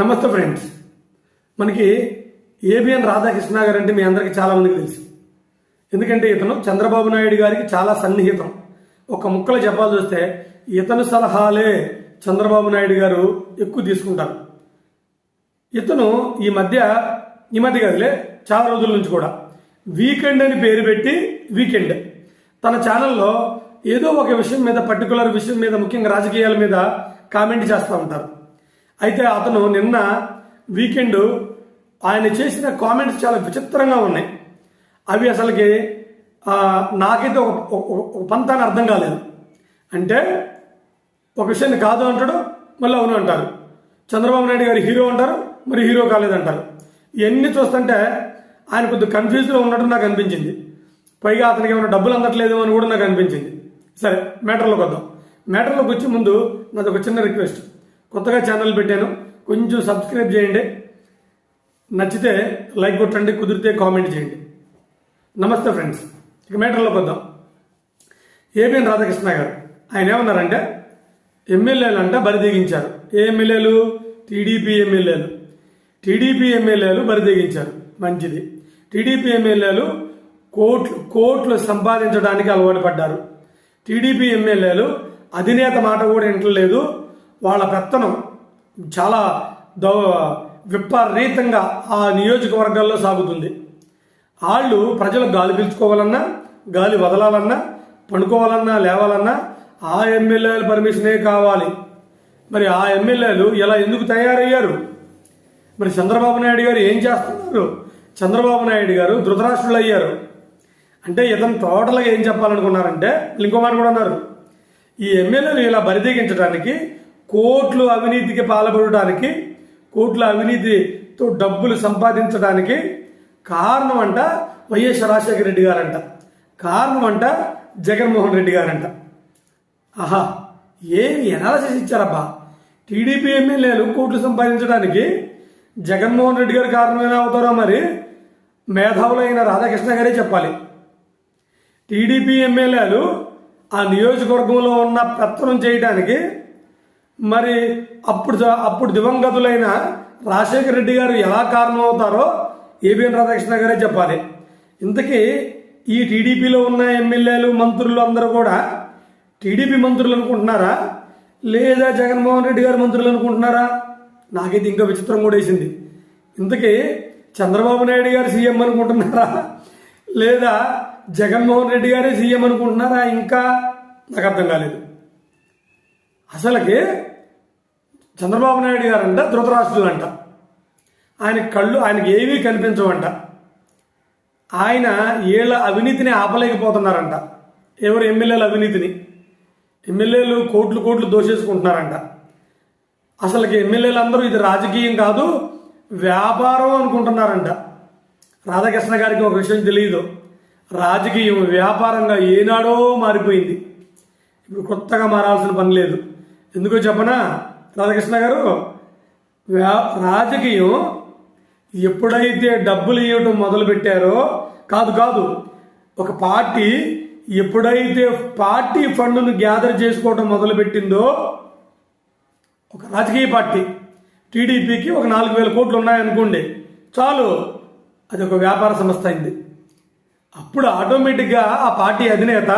నమస్తే ఫ్రెండ్స్. మనకి ఏబిఎన్ రాధాకృష్ణ గారు అంటే మీ అందరికీ చాలా మందికి తెలుసు. ఎందుకంటే ఇతను చంద్రబాబు నాయుడు గారికి చాలా సన్నిహితం. ఒక ముక్కలు చెప్పాల్సి వస్తే ఇతను సలహాలే చంద్రబాబు నాయుడు గారు ఎక్కువ తీసుకుంటారు. ఇతను ఈ మధ్య ఈ మధ్య కదిలే చాలా రోజుల నుంచి కూడా వీకెండ్ అని పేరు పెట్టి వీకెండ్ తన ఛానల్లో ఏదో ఒక విషయం మీద పర్టికులర్ విషయం మీద ముఖ్యంగా రాజకీయాల మీద కామెంట్ చేస్తూ ఉంటారు. అయితే అతను నిన్న వీకెండ్ ఆయన చేసిన కామెంట్స్ చాలా విచిత్రంగా ఉన్నాయి. అవి అసలుకి నాకైతే ఒక ఒక- ఒక పంతాన్ని అర్థం కాలేదు. అంటే ఒక విషయాన్ని కాదు అంటాడు మళ్ళీ అవును అంటారు. చంద్రబాబు నాయుడు గారు హీరో అంటారు మరి హీరో కాలేదంటారు ఇవన్నీ చూస్తుంటే ఆయన కొద్దిగా కన్ఫ్యూజ్లో ఉన్నట్టు నాకు అనిపించింది. పైగా అతనికి ఏమైనా డబ్బులు అందట్లేదు అని కూడా నాకు అనిపించింది. సరే మ్యాటర్లోకి వద్దాం. మ్యాటర్లోకి వచ్చే ముందు నాది ఒక చిన్న రిక్వెస్ట్ కొత్తగా ఛానల్ పెట్టాను. కొంచెం సబ్స్క్రైబ్ చేయండి. నచ్చితే లైక్ కొట్టండి కుదిరితే కామెంట్ చేయండి. నమస్తే ఫ్రెండ్స్ ఇక మ్యాటర్లోకి వద్దాం. ఏబిఎన్ రాధాకృష్ణ గారు ఆయన ఏమన్నారంటే ఎమ్మెల్యేలు అంట బరిదెగించారు ఏ ఎమ్మెల్యేలు? టీడీపీ ఎమ్మెల్యేలు. టీడీపీ ఎమ్మెల్యేలు బరిదెగించారు మంచిది. టీడీపీ ఎమ్మెల్యేలు కోట్లు కోట్లు సంపాదించడానికి అలవాటు పడ్డారు. టీడీపీ ఎమ్మెల్యేలు అధినేత మాట కూడా వింటలేదు వాళ్ళ పెత్తనం చాలా దౌ విపరీతంగా ఆ నియోజకవర్గాల్లో సాగుతుంది. వాళ్ళు ప్రజలు గాలి పీల్చుకోవాలన్నా గాలి వదలాలన్నా పండుకోవాలన్నా లేవాలన్నా ఆ ఎమ్మెల్యేల పర్మిషనే కావాలి. మరి ఆ ఎమ్మెల్యేలు ఇలా ఎందుకు తయారయ్యారు? మరి చంద్రబాబు నాయుడు గారు ఏం చేస్తున్నారు? చంద్రబాబు నాయుడు గారు ధృతరాష్ట్రులు అయ్యారు అంటే ఇతను టోటల్గా ఏం చెప్పాలనుకున్నారంటే ఇంకో మాట కూడా అన్నారు. ఈ ఎమ్మెల్యేలు ఇలా బరిదీగించడానికి కోట్లు అవినీతికి పాల్పడటానికి కోట్ల అవినీతితో డబ్బులు సంపాదించడానికి కారణం అంట వైఎస్ రాజశేఖర రెడ్డి గారంట. కారణం అంట జగన్మోహన్ రెడ్డి గారంట. ఆహా ఏమి ఎనాలసిస్ ఇచ్చారబ్బా? టీడీపీ ఎమ్మెల్యేలు కోట్లు సంపాదించడానికి జగన్మోహన్ రెడ్డి గారు కారణమైనా అవుతారో మరి? మేధావులైన రాధాకృష్ణ గారే చెప్పాలి. టీడీపీ ఎమ్మెల్యేలు ఆ నియోజకవర్గంలో ఉన్న పెత్తనం చేయడానికి మరి అప్పుడు అప్పుడు దివంగతులైన రాజశేఖర రెడ్డి గారు ఎలా కారణం అవుతారో ఏబిఎన్ రాధాకృష్ణ గారే చెప్పాలి. ఇంతకీ ఈ టీడీపీలో ఉన్న ఎమ్మెల్యేలు మంత్రులు అందరూ కూడా టీడీపీ మంత్రులు అనుకుంటున్నారా? లేదా జగన్మోహన్ రెడ్డి గారు మంత్రులు అనుకుంటున్నారా? నాకైతే ఇంకా విచిత్రం కూడా వేసింది. ఇంతకీ చంద్రబాబు నాయుడు గారు సీఎం అనుకుంటున్నారా? లేదా జగన్మోహన్ రెడ్డి గారే సీఎం అనుకుంటున్నారా? ఇంకా నాకు అర్థం కాలేదు. అసలుకి చంద్రబాబు నాయుడు గారంట ధృతరాష్ట్రులు అంట. ఆయన కళ్ళు ఆయనకి ఏమీ కనిపించవంట. ఆయన వీళ్ళ అవినీతిని ఆపలేకపోతున్నారంట. ఎవరు ఎమ్మెల్యేల అవినీతిని? ఎమ్మెల్యేలు కోట్లు కోట్లు దోషేసుకుంటున్నారంట అసలుకి ఎమ్మెల్యేలు అందరూ ఇది రాజకీయం కాదు వ్యాపారం అనుకుంటున్నారంట. రాధాకృష్ణ గారికి ఒక విషయం తెలియదు. రాజకీయం వ్యాపారంగా ఏనాడో మారిపోయింది. ఇప్పుడు కొత్తగా మారాల్సిన పని లేదు. ఎందుకో చెప్పనా? రాధాకృష్ణ గారు వ్యా- రాజకీయం ఎప్పుడైతే డబ్బులు ఇవ్వటం మొదలు పెట్టారో కాదు కాదు ఒక పార్టీ ఎప్పుడైతే పార్టీ ఫండ్ను గ్యాదర్ చేసుకోవటం మొదలుపెట్టిందో ఒక రాజకీయ పార్టీ టీడీపీకి ఒక నాలుగు వేల కోట్లు ఉన్నాయనుకోండి చాలు అది ఒక వ్యాపార సంస్థ అయింది. అప్పుడు ఆటోమేటిక్గా ఆ పార్టీ అధినేత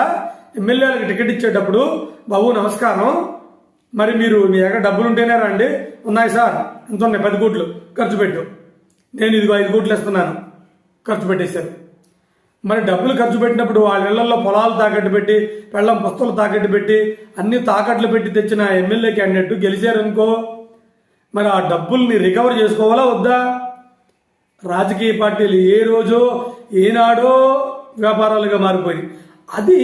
ఎమ్మెల్యేలకు టికెట్ ఇచ్చేటప్పుడు బాబు నమస్కారం మరి మీరు మీ దగ్గర డబ్బులు ఉంటేనే రండి. ఉన్నాయి సార్. ఎంత ఉన్నాయి? పది కోట్లు. ఖర్చు పెట్టు. నేను ఇదిగో ఐదు కోట్లు ఇస్తున్నాను. ఖర్చు పెట్టేశారు. మరి డబ్బులు ఖర్చు పెట్టినప్పుడు వాళ్ళ ఇళ్ళలో పొలాలు తాకట్టు పెట్టి పెళ్ళం పుస్తలు తాకట్టు పెట్టి అన్ని తాకట్లు పెట్టి తెచ్చిన ఎమ్మెల్యే క్యాండిడేట్ గెలిచారనుకో మరి ఆ డబ్బుల్ని రికవర్ చేసుకోవాలా వద్దా? రాజకీయ పార్టీలు ఏ రోజో ఏనాడో వ్యాపారాలుగా మారిపోయి అది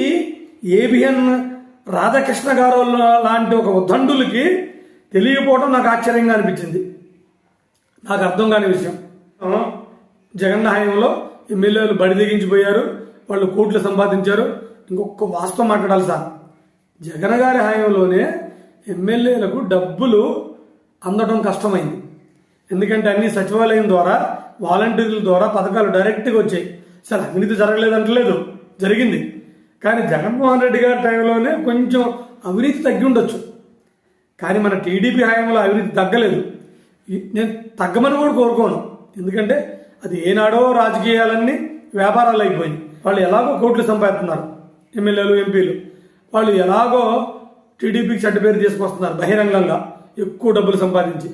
ఏబిఎన్ రాధాకృష్ణ గారు లాంటి ఒక ఉద్దండులకి తెలియకపోవడం నాకు ఆశ్చర్యంగా అనిపించింది. నాకు అర్థం కాని విషయం. జగన్ హయాంలో ఎమ్మెల్యేలు బడి దిగించిపోయారు వాళ్ళు కోట్లు సంపాదించారు. ఇంకొక వాస్తవం మాట్లాడాలి సార్. జగన్ గారి హయాంలోనే ఎమ్మెల్యేలకు డబ్బులు అందడం కష్టమైంది. ఎందుకంటే అన్ని సచివాలయం ద్వారా వాలంటీర్ల ద్వారా పథకాలు డైరెక్ట్గా వచ్చాయి. సరే అవినీతి జరగలేదంటలేదు. జరిగింది. కానీ జగన్మోహన్ రెడ్డి గారి టైంలోనే కొంచెం అవినీతి తగ్గి ఉండొచ్చు కానీ మన టీడీపీ హయాంలో అవినీతి తగ్గలేదు. నేను తగ్గమని కూడా కోరుకోను. ఎందుకంటే అది ఏనాడో రాజకీయాలన్నీ వ్యాపారాలు అయిపోయింది వాళ్ళు ఎలాగో కోట్లు సంపాదిస్తున్నారు. ఎమ్మెల్యేలు ఎంపీలు. వాళ్ళు ఎలాగో టీడీపీకి చెడ్డ పేరు తీసుకొస్తున్నారు బహిరంగంగా. ఎక్కువ డబ్బులు సంపాదించి.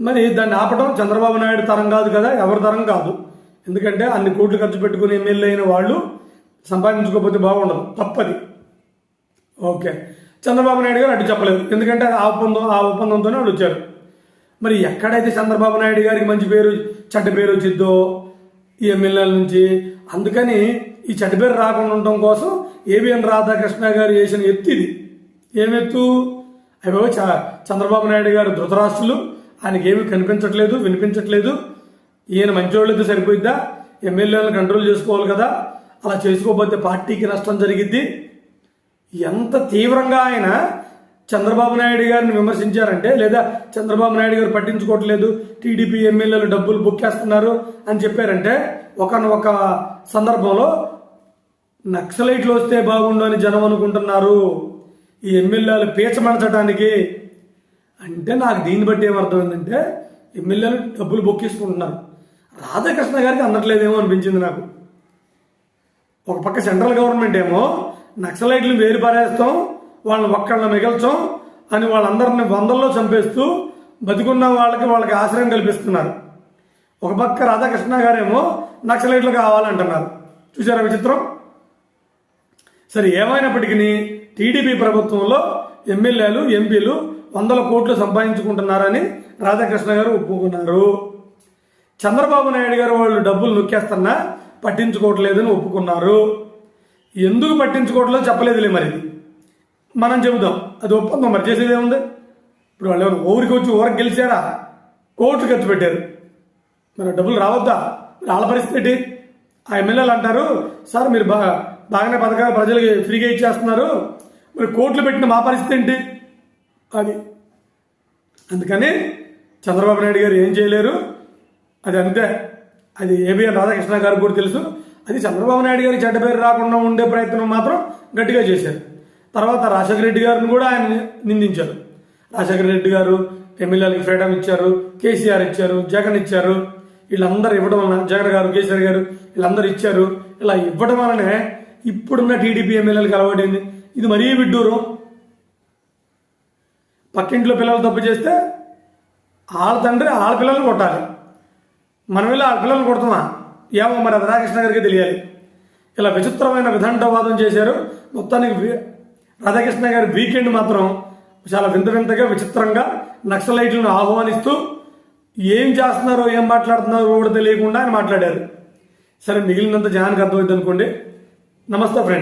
మరి దాన్ని ఆపడం చంద్రబాబు నాయుడు తరం కాదు కదా ఎవరి తరం కాదు. ఎందుకంటే అన్ని కోట్లు ఖర్చు పెట్టుకుని ఎమ్మెల్యే అయిన వాళ్ళు సంపాదించుకోకపోతే బాగుండదు. తప్పది. ఓకే. చంద్రబాబు నాయుడు గారు అటు చెప్పలేదు. ఎందుకంటే ఆ ఒప్పందం ఆ ఒప్పందంతోనే వాళ్ళు వచ్చారు. మరి ఎక్కడైతే చంద్రబాబు నాయుడు గారికి మంచి పేరు చెడ్డ పేరు వచ్చిద్దో ఈ ఎమ్మెల్యేల నుంచి అందుకని ఈ చెడ్డ పేరు రాకుండా ఉండటం కోసం ఏబిఎన్ రాధాకృష్ణ గారు చేసిన ఎత్తు ఇది. ఏమెత్తు అవి చంద్రబాబు నాయుడు గారు ధృతరాష్ట్రులు. ఆయనకి ఏమీ కనిపించట్లేదు వినిపించట్లేదు. ఈయన మంచోళ్ళతో సరిపోయిద్దా? ఎమ్మెల్యేలను కంట్రోల్ చేసుకోవాలి కదా. అలా చేసుకోకపోతే పార్టీకి నష్టం జరిగిద్ది. ఎంత తీవ్రంగా ఆయన చంద్రబాబు నాయుడు గారిని విమర్శించారంటే లేదా చంద్రబాబు నాయుడు గారు పట్టించుకోవట్లేదు టీడీపీ ఎమ్మెల్యేలు డబ్బులు బుక్కేస్తున్నారు అని చెప్పారంటే ఒకనొక సందర్భంలో నక్సలైట్లు వస్తే బాగుండు అని జనం అనుకుంటున్నారు. ఈ ఎమ్మెల్యేలు పీచమనచడానికి అంటే నాకు దీన్ని బట్టి ఏమర్థమైందంటే ఎమ్మెల్యేలు డబ్బులు బొక్కేసుకుంటున్నారు రాధాకృష్ణ గారికి అందట్లేదేమో అనిపించింది నాకు. ఒక పక్క సెంట్రల్ గవర్నమెంట్ ఏమో నక్సలైట్లు వేరు పారేస్తాం వాళ్ళని ఒక్కళ్ళని మిగల్చాం అని వాళ్ళందరిని వందల్లో చంపేస్తూ బతికున్న వాళ్ళకి వాళ్ళకి ఆశ్రయం కల్పిస్తున్నారు. ఒక పక్క రాధాకృష్ణ గారేమో నక్సలైట్లు కావాలంటున్నారు. చూసారా విచిత్రం? సరే ఏమైనప్పటికీ టీడీపీ ప్రభుత్వంలో ఎమ్మెల్యేలు ఎంపీలు వందల కోట్లు సంపాదించుకుంటున్నారని రాధాకృష్ణ గారు ఒప్పుకున్నారు. చంద్రబాబు నాయుడు గారు వాళ్ళు డబ్బులు నొక్కేస్తున్నా పట్టించుకోవట్లేదని ఒప్పుకున్నారు. ఎందుకు పట్టించుకోవట్లేదు చెప్పలేదులే మరి. మనం చెబుదాం. అది ఒప్పందం మరి చేసేది ఏముంది? ఇప్పుడు వాళ్ళు ఎవరు ఊరికి వచ్చి ఊరికి గెలిచారా? కోట్లు ఖర్చు పెట్టారు. మరి డబ్బులు రావద్దా? వాళ్ళ పరిస్థితి ఏంటి? ఆ ఎమ్మెల్యేలు అంటారు సార్ మీరు బాగా బాగానే పథకాలు ప్రజలకి ఫ్రీగా ఇచ్చేస్తున్నారు. మరి కోట్లు పెట్టిన మా పరిస్థితి ఏంటి? అది అందుకని చంద్రబాబు నాయుడు గారు ఏం చేయలేరు. అది అంతే. అది ఏబిఎన్ రాధాకృష్ణ గారికి కూడా తెలుసు. అది చంద్రబాబు నాయుడు గారికి చెడ్డ పేరు రాకుండా ఉండే ప్రయత్నం మాత్రం గట్టిగా చేశారు. తర్వాత రాజశేఖర రెడ్డి గారిని కూడా ఆయన నిందించారు. రాజశేఖర రెడ్డి గారు ఎమ్మెల్యేలకు ఫ్రీడమ్ ఇచ్చారు కేసీఆర్ ఇచ్చారు జగన్ ఇచ్చారు. వీళ్ళందరూ ఇవ్వడం వలన జగన్ గారు కేసీఆర్ గారు వీళ్ళందరూ ఇచ్చారు. ఇలా ఇవ్వడం వలనే ఇప్పుడున్న టీడీపీ ఎమ్మెల్యేలకు అలవాటైంది. ఇది మరీ విడ్డూరం. పక్కింట్లో పిల్లలు తప్పు చేస్తే వాళ్ళ తండ్రి వాళ్ళ పిల్లలు కొట్టాలి. మనం ఇలా పిల్లలు కొడుతున్నా. ఏమో మరి అది గారికి తెలియాలి. ఇలా విచిత్రమైన విదండవాదం చేశారు. మొత్తానికి రాధాకృష్ణ గారి వీకెండ్ మాత్రం చాలా వింత వింతగా విచిత్రంగా నక్సలైట్లను ఆహ్వానిస్తూ ఏం చేస్తున్నారో ఏం మాట్లాడుతున్నారో కూడా తెలియకుండా ఆయన మాట్లాడారు. సరే మిగిలినంత జనానికి అర్థమైంది అనుకోండి నమస్తే ఫ్రెండ్